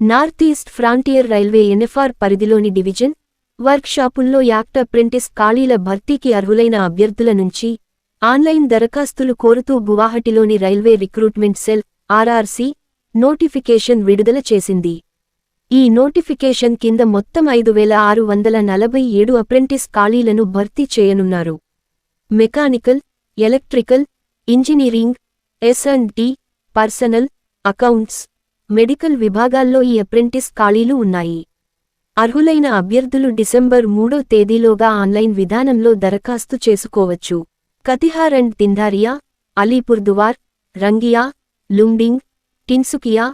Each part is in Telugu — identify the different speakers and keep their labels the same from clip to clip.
Speaker 1: North east frontier railway NFR పరిధిలోని డివిజన్ వర్క్షాపుల్లో యాక్ట్ అప్రెంటిస్ ఖాళీల భర్తీకి అర్హులైన అభ్యర్థుల నుంచి ఆన్లైన్ దరఖాస్తులు కోరుతూ గువాహటిలోని railway recruitment cell RRC notification విడుదల చేసింది. ఈ నోటిఫికేషన్ కింద మొత్తం ఐదు వేల ఆరు వందల నలభై ఏడు అప్రెంటిస్ ఖాళీలను భర్తీ చేయనున్నారు. Mechanical electrical engineering S and D personnel accounts medical విభాగాల్లో ఈ అప్రెంటిస్ ఖాళీలు ఉన్నాయి. అర్హులైన అభ్యర్థులు డిసెంబర్ మూడో తేదీలోగా ఆన్లైన్ విధానంలో దరఖాస్తు చేసుకోవచ్చు. Katihar and Tindharia Alipurduar Rangiya Lumding Tinsukia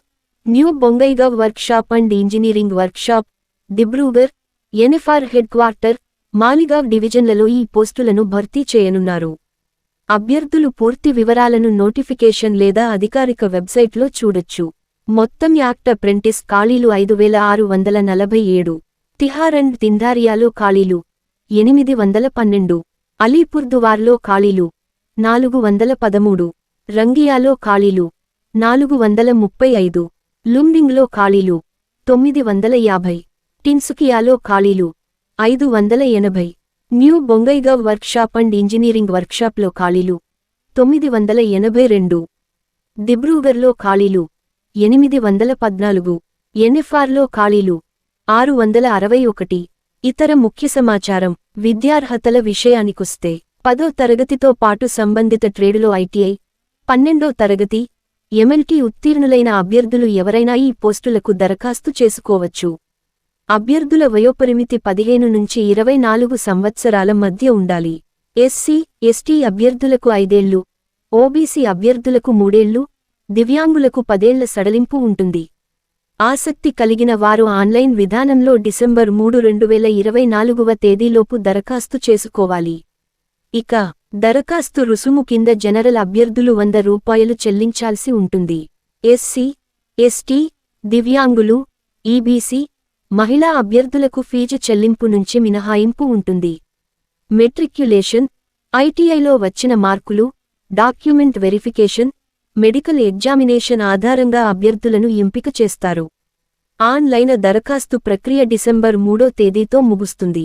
Speaker 1: new Bongaigaon workshop and engineering workshop Dibrugarh NFR headquarter Maligaon డివిజన్లలో ఈ పోస్టులను భర్తీ చేయనున్నారు. అభ్యర్థులు పూర్తి వివరాలను నోటిఫికేషన్ లేదా అధికారిక వెబ్సైట్లో చూడొచ్చు. మొత్తం యాక్ట్ అప్రెంటిస్ ఖాళీలు ఐదు వేల ఆరు వందల నలభై ఏడు. తిహార్ అండ్ తిందారియాలో ఖాళీలు ఎనిమిది వందల పన్నెండు. అలీపుర్దువార్లో ఖాళీలు నాలుగు వందల పదమూడు. రంగియాలో ఖాళీలు నాలుగు వందల ముప్పై ఐదు. లుమ్డింగ్లో ఖాళీలు తొమ్మిది వందల యాభై. టిన్సుకియాలో ఖాళీలు ఐదు వందల ఎనభై. New Bongaigaon workshop and engineering వర్క్షాప్లో ఖాళీలు తొమ్మిది వందల ఎనభై రెండు. దిబ్రూగర్లో ఖాళీలు ఎనిమిది వందల పద్నాలుగు ఎన్ఎఫ్ఆర్లో ఖాళీలు ఆరు వందల అరవై ఒకటి. ఇతర ముఖ్య సమాచారం విద్యార్హతల విషయానికొస్తే పదో తరగతితో పాటు సంబంధిత ట్రేడులో ఐటీఐ పన్నెండో తరగతి ఎమ్మెల్టీ ఉత్తీర్ణులైన అభ్యర్థులు ఎవరైనా ఈ పోస్టులకు దరఖాస్తు చేసుకోవచ్చు. అభ్యర్థుల వయోపరిమితి పదిహేను నుంచి ఇరవై నాలుగు సంవత్సరాల మధ్య ఉండాలి. ఎస్సీ ఎస్టీ అభ్యర్థులకు ఐదేళ్ళు ఓబీసీ అభ్యర్థులకు మూడేళ్ళు దివ్యాంగులకు పదేళ్ళ సడలింపు ఉంటుంది. ఆసక్తి కలిగిన వారు ఆన్లైన్ విధానంలో డిసెంబర్ మూడు రెండు వేల ఇరవై నాలుగువ తేదీలోపు దరఖాస్తు చేసుకోవాలి. ఇక దరఖాస్తు రుసుము కింద జనరల్ అభ్యర్థులు వంద రూపాయలు చెల్లించాల్సి ఉంటుంది. ఎస్సీ ఎస్టీ దివ్యాంగులు ఈబీసీ మహిళా అభ్యర్థులకు ఫీజు చెల్లింపు నుంచి మినహాయింపు ఉంటుంది. మెట్రిక్యులేషన్ ఐటీఐలో వచ్చిన మార్కులు డాక్యుమెంట్ వెరిఫికేషన్ మెడికల్ ఎగ్జామినేషన్ ఆధారంగా అభ్యర్థులను ఎంపిక చేస్తారు. ఆన్లైన్ దరఖాస్తు ప్రక్రియ డిసెంబర్ మూడో తేదీతో ముగుస్తుంది.